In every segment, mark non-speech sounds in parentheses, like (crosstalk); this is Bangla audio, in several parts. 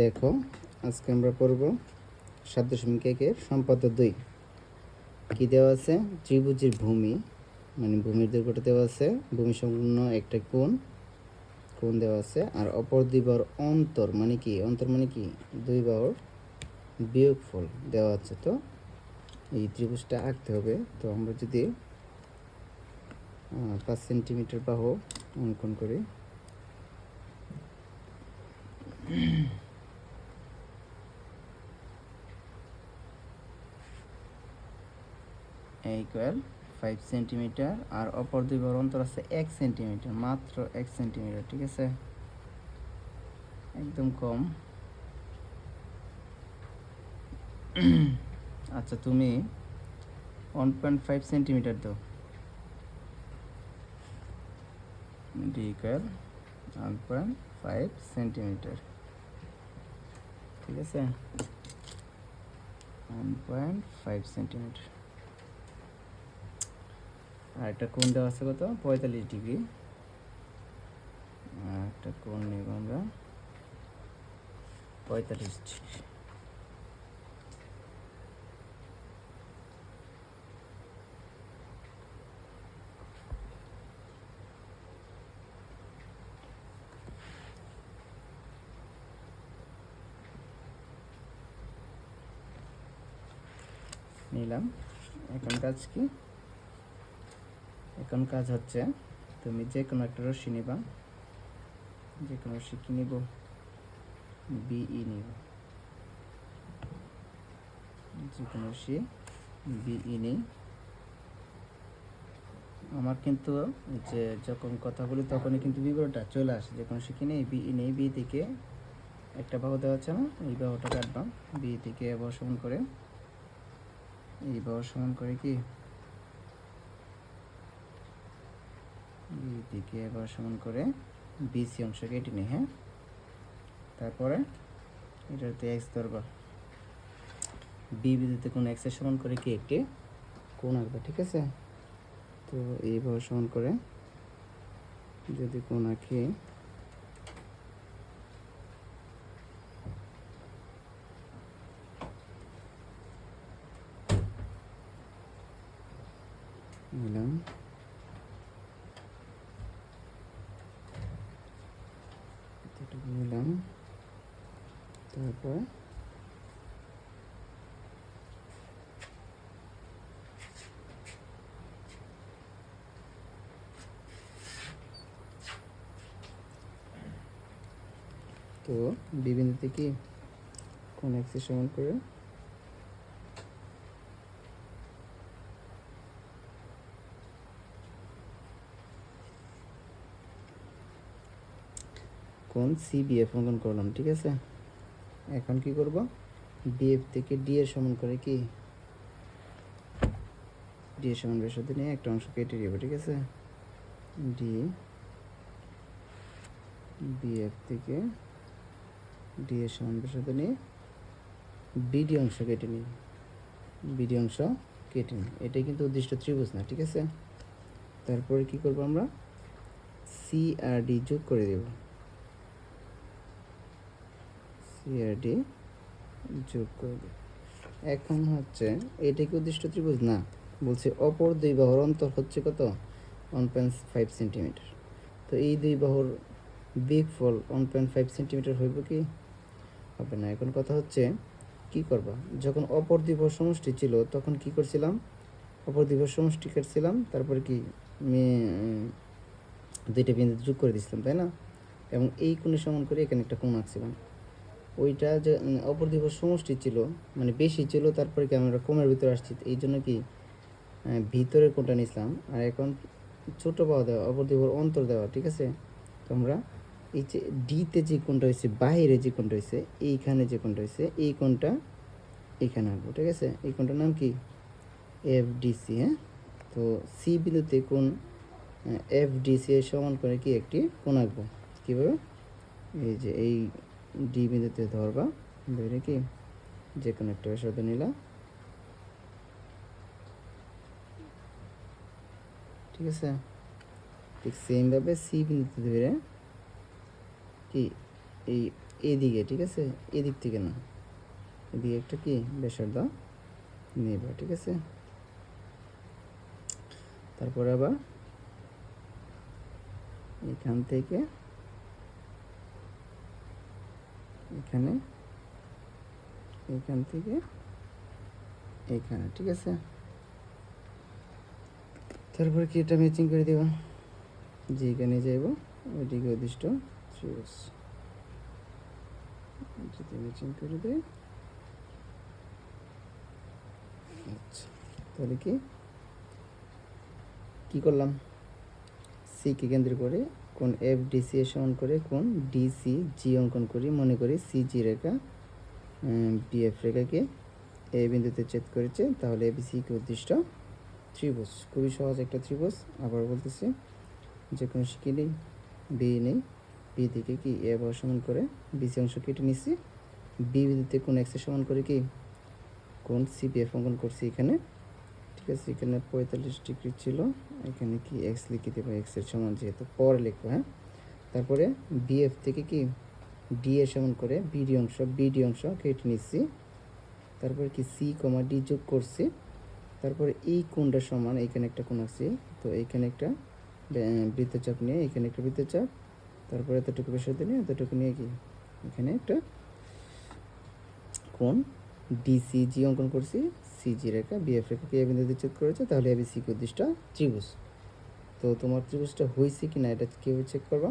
দেখো, আজকে আমরা পড়ব সাত দশমিক একের সম্পাদ্য দুই। কী দেওয়া আছে? ত্রিভুজের ভূমি মানে ভূমির দৈর্ঘ্যটা দেওয়া আছে ভূমি সম্পূর্ণ একটা কোণ কোণ দেওয়া আছে, আর অপর দুই বাহুর অন্তর মানে কি? অন্তর মানে কি? দুই বাহুর বিয়োগফল দেওয়া আছে, তো এই ত্রিভুজটা আঁকতে হবে। তো আমরা যদি পাঁচ সেন্টিমিটার বাহু অঙ্কন করি। ইকুয়াল ফাইভ সেন্টিমিটার আর অপর দুই বড় অন্তর আছে এক সেন্টিমিটার মাত্র এক সেন্টিমিটার ঠিক আছে? একদম কম। (clears throat) আচ্ছা তুমি ওয়ান পয়েন্ট ফাইভ সেন্টিমিটার দাও। D equal one point five centimetre ঠিক আছে? ওয়ান পয়েন্ট ফাইভ সেন্টিমিটার আর একটা কোণ দেওয়া আছে কত? পঁয়তাল্লিশ ডিগ্রি। আর একটা কোণ নেব আমরা পঁয়তাল্লিশ ডিগ্রি। নিলাম। এখন কাজ কি? এখন কাজ হচ্ছে তুমি যে কোনো একটা রশ্মি নিবা। যে কোনো রশ্মি কি নিব? বিই নিব। যে কোনো রশ্মি বিই নেই। আমার কিন্তু যে যখন কথা বলি তখনই কিন্তু বিবরণটা চলে আসে। যে কোনো শিখি নেই? বিই নেই। বি থেকে একটা বাহু দেওয়া আছে না? এই বাহুটা কাটবাম বি থেকে এবার সমান করে। এই বাহু সমান করে কি? দিকে এবার সমান করে বিসি অংশ কেটে নিই হ্যাঁ? তারপরে এটাতে এক্স ধরবা। বি বিন্দুতে কোন এক্সের সমান করে কি একটি কোণ আঁকবে, ঠিক আছে? তো এইভাবে সমান করে যদি কোণ আঁকি, নিলাম এতটুকু নিলাম তারপর তো বিবিন্দুতে কি কোন অ্যাক্সিস সমান করে? কোন সি বিএফ অঙ্কন করলাম, ঠিক আছে? এখন কি করব? বিএফ থেকে ডি এর সমান করে কি? ডি এর সমান বেসাতে নিয়ে একটা অংশ কেটে দিব ঠিক আছে? ডি বিএফ থেকে ডি এর সমান বেসাতে নিয়ে বিডি অংশ কেটে নিই। বিডি অংশ কেটে নিই। এটাই কিন্তু উদ্দিষ্ট ত্রিভুজ না, ঠিক আছে? তারপরে কি করব আমরা? সি আর ডি যোগ করে দেবো। সিআরডি যোগ করবে। এখন হচ্ছে, এটা কি উদ্দিষ্ট ত্রিভুজ? না। বলছে অপর দুই বাহুর অন্তর হচ্ছে কত? ওয়ান পয়েন্ট ফাইভ সেন্টিমিটার তো এই দুই বাহুর বিগ ফল ওয়ান পয়েন্ট ফাইভ সেন্টিমিটার হইব কি? হবে না। এখন কথা হচ্ছে, কি করবা? যখন অপর দুই বাহুর সমষ্টি ছিল, তখন কি করছিলাম? অপর দুই বাহুর সমষ্টি কাটছিলাম, তারপরে কি দুইটা বিন্দু যোগ করে দিছিলাম, তাই না? এবং এই কোণে সমান করে এখানে একটা কোণ আঁকছিলাম। ওইটা যে অপর দিবস সমষ্টি ছিল মানে বেশি ছিল তারপরে কি আমরা কমের ভিতরে আসছি? এই জন্য কি আহ, ভিতরের কোনটা নিছিলাম আর এখন ছোট পাওয়া দেওয়া অপর দিবস অন্তর দেওয়া ঠিক আছে? তো আমরা এই যে ডিতে যে কোনটা হয়েছে বাইরে যে কোনটা হয়েছে এইখানে যে কোনটা হয়েছে এই কোনটা এইখানে আঁকবো ঠিক আছে? এই কোনটার নাম কি? এফ ডিসি হ্যাঁ? তো সি বিন্দুতে কোন এফ ডিসি সমান করে কি একটি কোন আঁকবো? কীভাবে? এই যে এই ডি বিন্দুতে ধরবা। ধরে কি যে কোনো একটা ব্যাসার্ধ নিলা। ঠিক আছে? ঠিক সেমভাবে সি বিন্দুতে ধরে কি এই এদিকে, ঠিক আছে? এদিক থেকে না। এদিকে একটা কি? ব্যাসার্ধ নেবা, ঠিক আছে? তারপরে আবার এখান থেকে এখানে, এখান থেকে এখানে, ঠিক আছে? তারপরে কি এটা ম্যাচিং করে দেবা? যে এখানে যাইব উদ্দিষ্ট ত্রিভুজ যদি ম্যাচিং করে দেয় আচ্ছা তাহলে কি? কি করলাম? সি কে কেন্দ্র করে কোন এফ ডিসি এর সমান করে কোন ডিসি জি অঙ্কন করি। মনে করি সি জি রেখা বিএফ রেখাকে এ বিন্দুতে ছেদ করেছে, তাহলে এবিসি কে উদ্দিষ্ট ত্রিভুজ। খুবই সহজ একটা ত্রিভুজ, আবার বলতেছি যে কোনো শিখি নেই বি নেই বি থেকে কি এ বর সমান করে বিসি অংশ কেটে নিচ্ছি বি বিন্দুতে কোন এক্সের সমান করে কি? কোন সি সিবিএফ অঙ্কন করছি এখানে। আছে এখানে পঁয়তাল্লিশ ডিগ্রি ছিল এখানে কি এক্স লিখে দেবো এক্সের সমান যেহেতু পরে লিখব হ্যাঁ তারপরে বিএফ থেকে কি ডি এর সমান করে বিডি অংশ বিডি অংশ কেটে নিচ্ছি তারপরে কি সি কমা ডি যোগ করছি। তারপরে এই কোণটা সমান এখানে একটা কোণ আছে, তো এইখানে একটা বৃত্তচাপ নিয়ে এখানে একটা বৃত্তচাপ। তারপরে এতটুকু ব্যাসার্ধ নিয়ে এতটুকু নিয়ে কি? এখানে একটা কোন কোণ ডিসিজি অঙ্কন করছি। সিজি রেখা বিএফ রেখাকে এ বিন্দুতে ছেদ করেছে, তাহলে এবিসি সি উদ্দিষ্ট ত্রিভুজ। তো তোমার ত্রিভুজটা হয়েছে কি না এটা কীভাবে চেক করবা?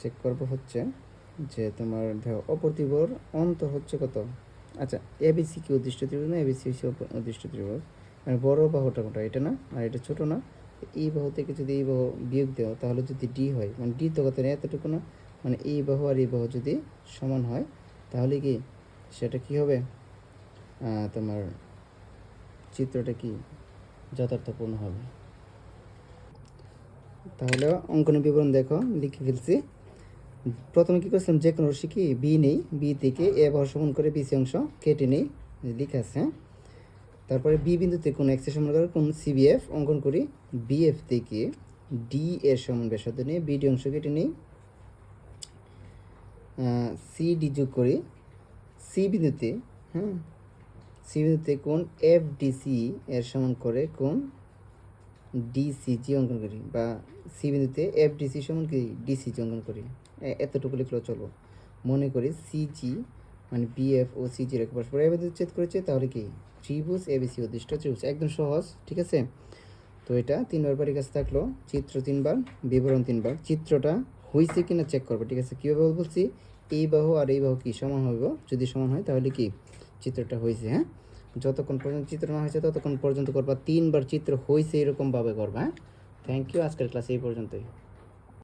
চেক করব হচ্ছে যে তোমার দেখো, অপর ত্রিভুজ অন্তর হচ্ছে কত? আচ্ছা এবিসি কি উদ্দিষ্ট ত্রিভুজ না এবিসি হচ্ছে উদ্দিষ্ট ত্রিভুজ? মানে বড় বাহুটা কোনটা এটা না? আর এটা ছোট না? এই বাহু থেকে যদি এই বাহু বিয়োগ দেও, তাহলে যদি ডি হয় মানে ডি তো কত এতটুকু না মানে এই বাহু আর এই বাহু যদি সমান হয়, তাহলে কি সেটা কি হবে? তোমার চিত্রটা কি যথার্থপূর্ণ হবে? তাহলে অঙ্কনের বিবরণ দেখো, লিখে ফেলছি। প্রথমে কি করছিলাম? যে কোনো রশ্মি কি বি নেই বি থেকে এ বহর সমান করে বিসি অংশ কেটে নেই, লিখে আছে হ্যাঁ? তারপরে বি বিন্দুতে কোন এক্সের সমান করে কোন সিবিএফ অঙ্কন করি। বিএফ থেকে ডি এর সমান ব্যাসার্ধ নিয়ে বিডি অংশ কেটে নিই। সি ডি যোগ করি। সি বিন্দুতে হ্যাঁ? সি বিন্দুতে কোন এফ ডিসি এর সমান করে কোন ডিসিজি অঙ্কন করি বা সি বিন্দুতে এফ ডিসি সমান কি ডিসিজি অঙ্কন করি? এতটুকু লিখলেও চলো। মনে করি সিজি মানে বিএফ ও সিজি রেখা পরস্পর এ বিন্দুতে ছেদ করেছে, তাহলে কি? ত্রিভুজ এবিসি উদ্দিষ্ট ত্রিভুজ। একদম সহজ, ঠিক আছে? তো এটা তিনবার বাড়ির কাছে থাকল, চিত্র তিনবার, বিবরণ তিনবার। চিত্রটা হয়েছে কিনা চেক করবে, ঠিক আছে? কীভাবে বলছি? এই বাহু আর এই বাহু কি সমান হইব? যদি সমান হয় তাহলে কি? চিত্রটা হয়েছে হ্যাঁ? যতক্ষণ পর্যন্ত চিত্র না হয়েছে, ততক্ষণ পর্যন্ত করবা। তিনবার চিত্র হয়েছে এরকমভাবে করবা হ্যাঁ? থ্যাংক ইউ আজকের ক্লাস এই পর্যন্তই।